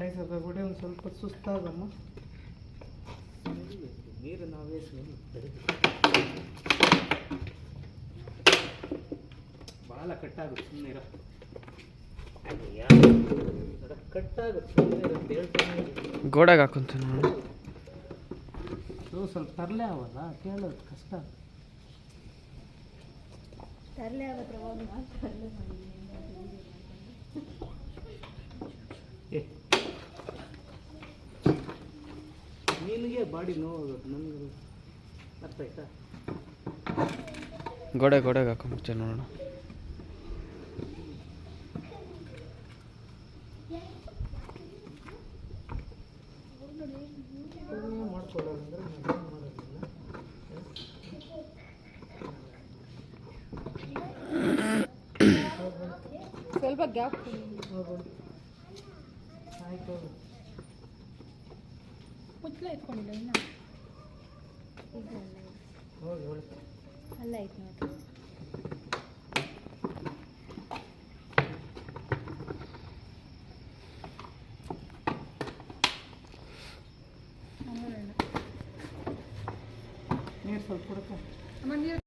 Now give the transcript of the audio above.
ಸಾಯಿ ಸಾಕಾಗ್ಬಿಟ್ಟು ಒಂದು ಸ್ವಲ್ಪ ಸುಸ್ತಾಗಮ್ಮ. ನೀರು ನಾವೇ ಭಾಳ ಕಟ್ಟಾಗುತ್ತೆ ಸುಮ್ಮನೆ ಇರೋ ಕಟ್ಟಾಗುತ್ತೆ ಸುಮ್ಮನೆ ಇರು. ಗೋಡೆಗೆ ಹಾಕೊಂತೀನಿ ನೋಡಿ. ಇದು ಸ್ವಲ್ಪ ತರಲೆ ಅವಲ್ಲ ಕೇಳೋದು ಕಷ್ಟ. ತರಲೆ ಆಗತ್ತೆ ತರಲೆ ಏ ನಿನಗೆ ಬಾಡಿ ನೋವು ನನಗೆ ಅರ್ಥ ಆಯ್ತಾ? ಗೋಡೆ ಗೋಡೆಗೆ ಹಾಕೊಂಬಿಡ್ತೀನಿ ನೋಡೋಣ. ಸ್ವಲ್ಪ ಗ್ಯಾಪ್ ಆಯ್ತು ಮುಚ್ಚಲ ಇಟ್ಕೊಂಡಿಲ್ಲ ಇನ್ನ ಅಲ್ಲ ಐತೆ ನೋಡಿ ನೀರು ಸ್ವಲ್ಪ ನೀರು